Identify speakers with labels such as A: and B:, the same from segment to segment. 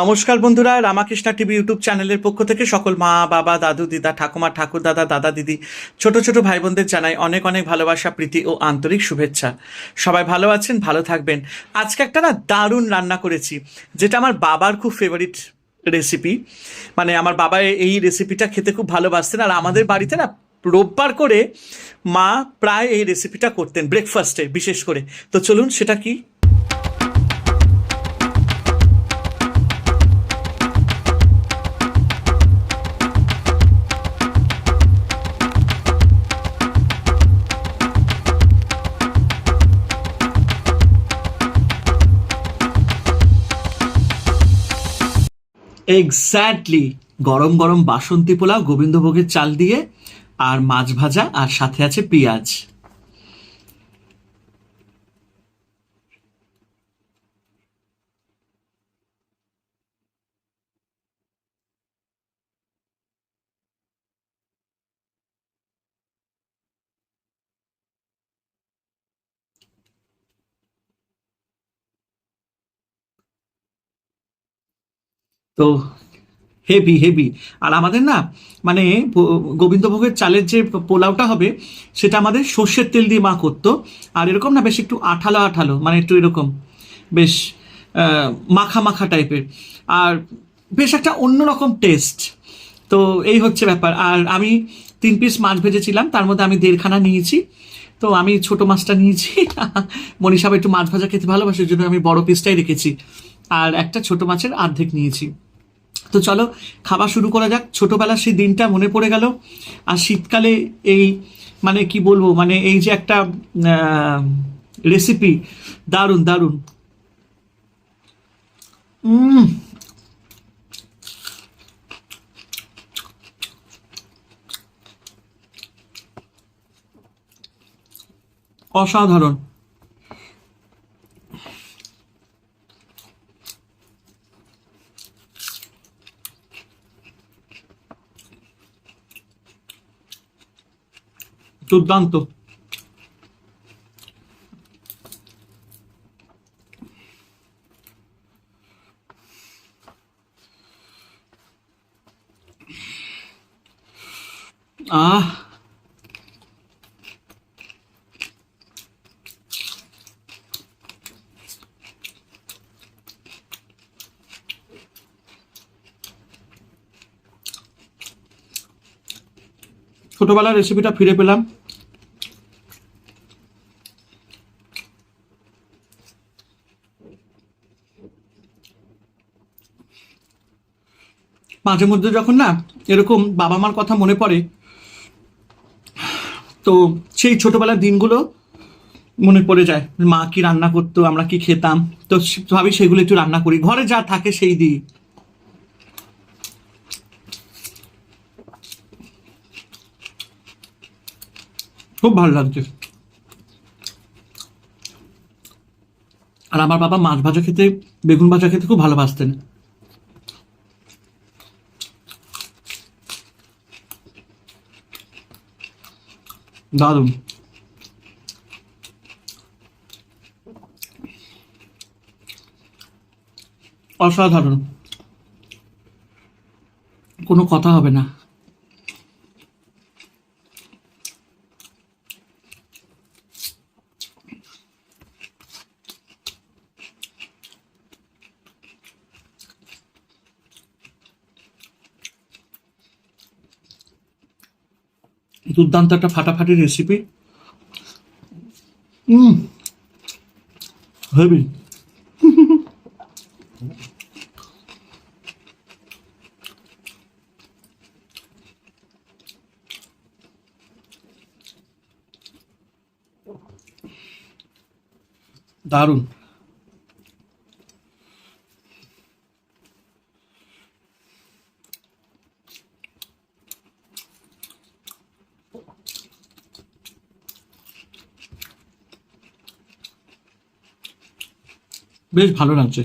A: নমস্কার বন্ধুরা, Ramakrishna TV YouTube চ্যানেলের পক্ষ থেকে সকল মা, বাবা, দাদু, দিদা, ঠাকুমা, ঠাকুর দাদা দাদা, দিদি, ছোট ছোট ভাই বোনদের জানাই অনেক অনেক ভালোবাসা, প্রীতি ও আন্তরিক শুভেচ্ছা। সবাই ভালো আছেন, ভালো থাকবেন। আজকে একটা না দারুণ রান্না করেছি, যেটা আমার বাবার খুব ফেভারিট রেসিপি মানে আমার বাবা এই রেসিপিটা খেতে খুব ভালোবাসতেন, আর আমাদের বাড়িতে না রোববার করে মা প্রায় এই রেসিপিটা করতেন ব্রেকফাস্টে বিশেষ করে। তো চলুন সেটা কি এক্স্যাক্টলি গরম গরম বাসন্তী পোলাও, গোবিন্দভোগের চাল দিয়ে, আর মাছ ভাজা, আর সাথে আছে পেঁয়াজ। তো হেভি হেভি আর আমাদের না মানে গোবিন্দভোগের চালের যে পোলাওটা হবে, সেটা আমাদের সর্ষের তেল দিয়ে মা করতো। আর এরকম না, বেশ একটু আঠালো আঠালো মানে একটু এরকম, বেশ মাখা মাখা টাইপের আর বেশ একটা অন্যরকম টেস্ট তো এই হচ্ছে ব্যাপার। আর আমি তিন পিস মাছ ভেজেছিলাম, তার মধ্যে আমি দেড়খানা নিয়েছি। তো আমি ছোট মাছটা নিয়েছি। মনীষা আবার একটু মাছ ভাজা খেতে ভালোবাসে জন্য আমি বড় পিসটাই রেখেছি। আর একটা ছোট মাছের অর্ধেক নিয়েছি। তো চলো, খাওয়া শুরু করা যাক। ছোটবেলার সেই দিনটা মনে পড়ে গেল। আর শীতকালে এই মানে কি বলব মানে এই যে একটা রেসিপি দারুণ দারুণ। অসাধারণ। দুর্দান্ত আহ ছোটবেলার রেসিপিটা ফিরে পেলাম। মাঝে মধ্যে যখন না এরকম বাবা মার কথা মনে পড়ে, তো সেই ছোটবেলার দিনগুলো মনে পড়ে যায়। মা কি রান্না করতো, আমরা কি খেতাম, তো ভাবি সেগুলো একটু রান্না করি। ঘরে যা থাকে সেই দিই। খুব ভালো লাগছে। আর আমার বাবা মাছ ভাজা খেতে, বেগুন ভাজা খেতে খুব ভালোবাসতেন। দারুণ। অসাধারণ। কোনো কথা হবে না। দুর্দান্ত একটা ফাটাফাটি রেসিপি হুম হেভি দারুণ। বেশ ভালো লাগছে।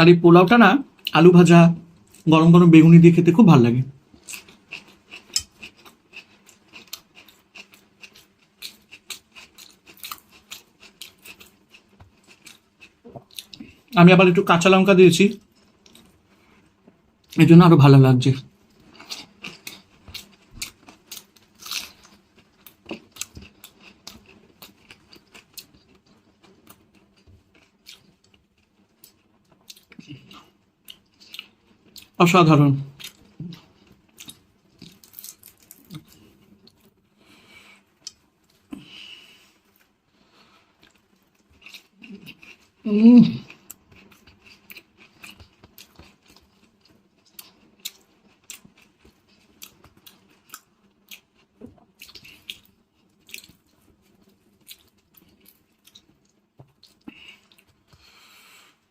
A: আর এই পোলাওটা না, আলু ভাজা, গরম গরম বেগুনি দিয়ে খেতে খুব ভালো লাগে। আমি আবার একটু কাঁচা লঙ্কা দিয়েছি। এই জন্য আরও ভালো লাগছে। অসাধারণ।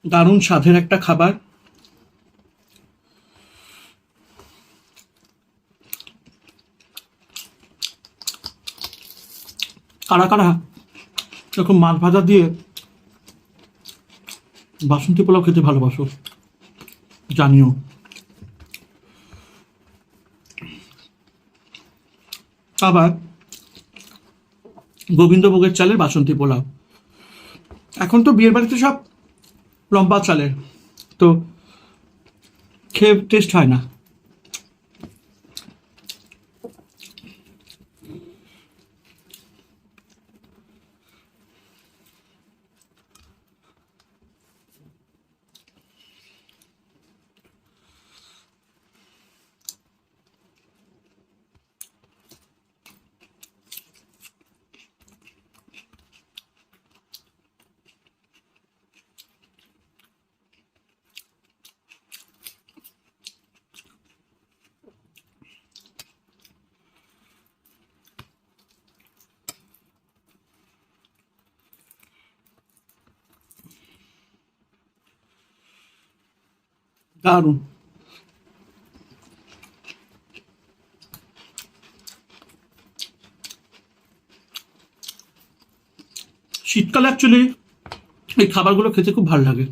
A: দারুণ স্বাদের একটা খাবার। কারা কারা এরকম মাছ ভাজা দিয়ে বাসন্তী পোলাও খেতে ভালোবাসো, জানিও। আবার গোবিন্দভোগের চালের বাসন্তী পোলাও। এখন তো বিয়ের বাড়িতে সব লম্বা চালের, তো খেয়ে টেস্ট হয় না। দারুণ। শীতকালে অ্যাকচুয়ালি এই খাবারগুলো খেতে খুব ভালো লাগে।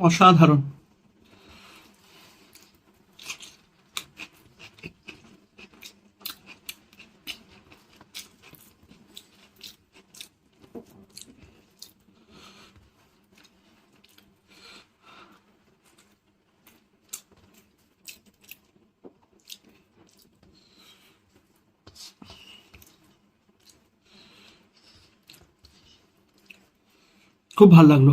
A: অসাধারণ। খুব ভালো লাগল।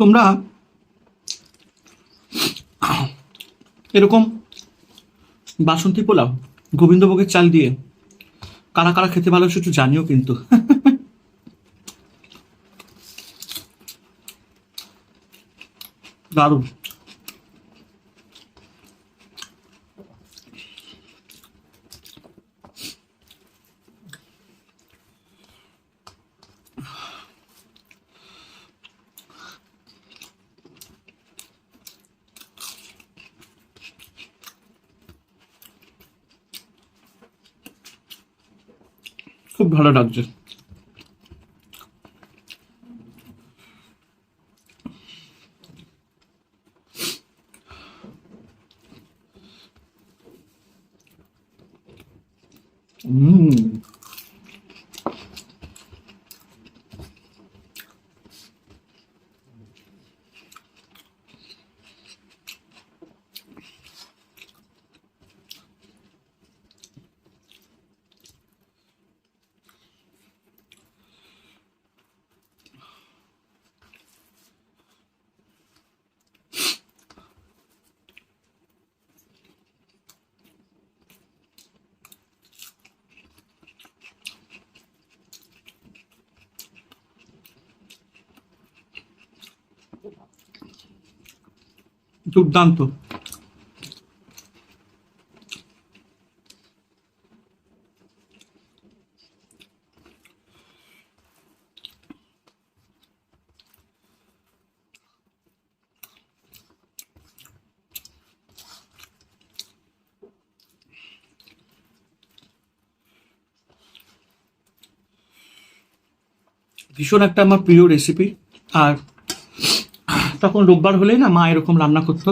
A: তোমরা এরকম বাসন্তী পোলাও, গোবিন্দভোগের চাল দিয়ে কারা কারা খেতে ভালো একটু জানিও কিন্তু। দারুণ খুব ভালো লাগছে হুম দুর্দান্ত। ভীষণ একটা আমার প্রিয় রেসিপি আর তখন রোববার হলেই না মা এরকম রান্না করতো।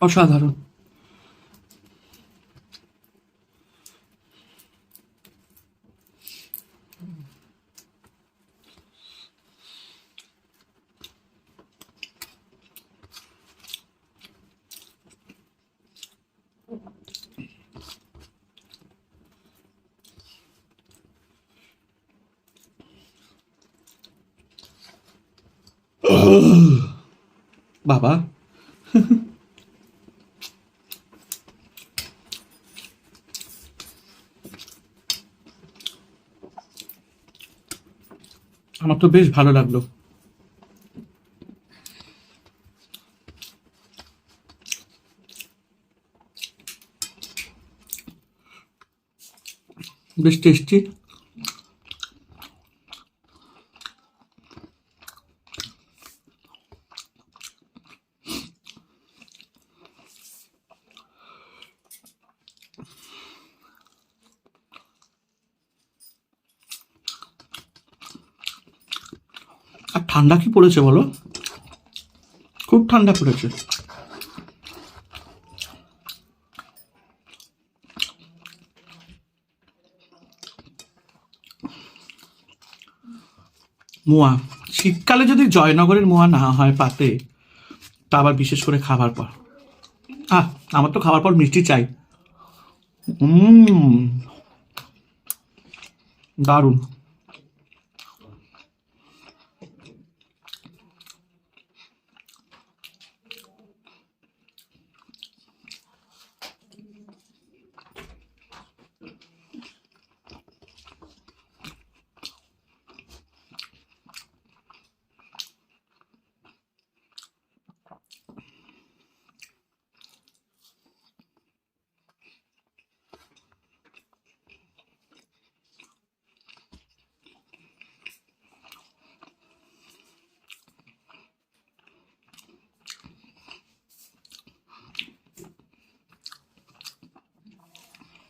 A: অসাধারণ। বাবা। আমার তো বেশ ভালো লাগল। বেশ টেস্টি আর ঠান্ডা কি পড়েছে বলো? খুব ঠান্ডা পড়েছে। মোয়া, শীতকালে যদি জয়নগরের মোয়া না হয় পাতে, তা আবার বিশেষ করে খাবার পর। আহ, আমার তো খাবার পর মিষ্টি চাই। দারুণ।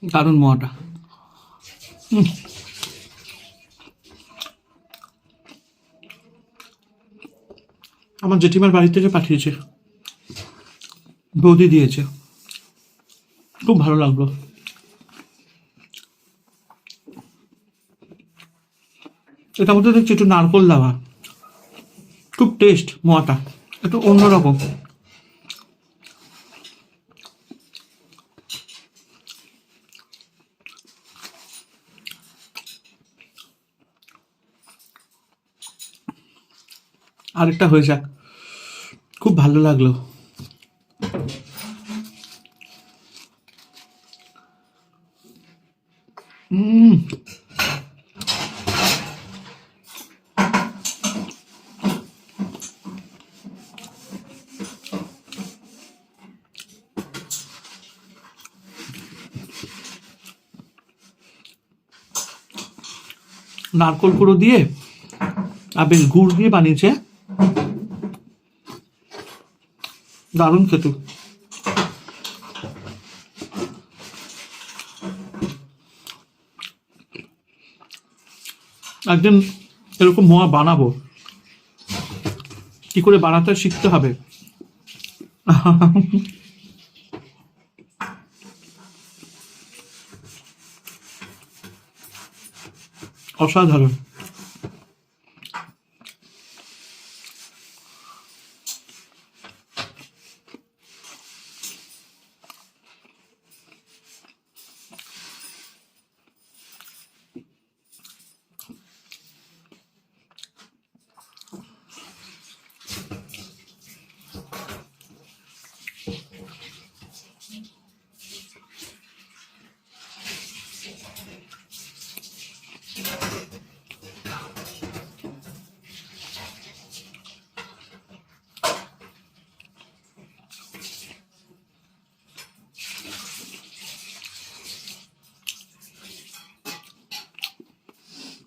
A: দারুণ মোয়াটা। আমার জেঠিমার বাড়ি থেকে পাঠিয়েছে। বৌদি দিয়েছে। খুব ভালো লাগল। এটার মধ্যে দেখছি একটু নারকোল দেওয়া। খুব টেস্ট মোয়াটা একটু অন্যরকম। আরেকটা হয়ে যাক। খুব ভালো লাগল। উম। নারকোল কুড়ো দিয়ে বেশ গুড় দিয়ে বানিয়েছে। দারুণ খেতে। একদিন এরকম মোয়া বানাবো। কি করে বানাতে শিখতে হবে? অসাধারণ।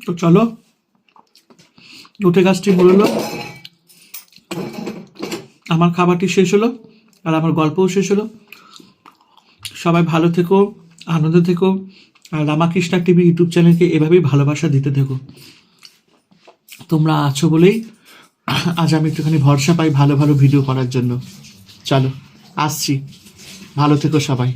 A: তো চলো উঠে গাছটি বলল আমার খাবারটি শেষ হলো আর আমার গল্পও শেষ হলো। সবাই ভালো থেকো, আনন্দ থেকো, আর রামাকৃষ্ণা টিভি ইউটিউব চ্যানেলকে এভাবেই ভালোবাসা দিতে থেকো। তোমরা আছো বলেই আজ আমি একটুখানি ভরসা পাই ভালো ভালো ভিডিও করার জন্য। চলো, আসছি। ভালো থেকো সবাই।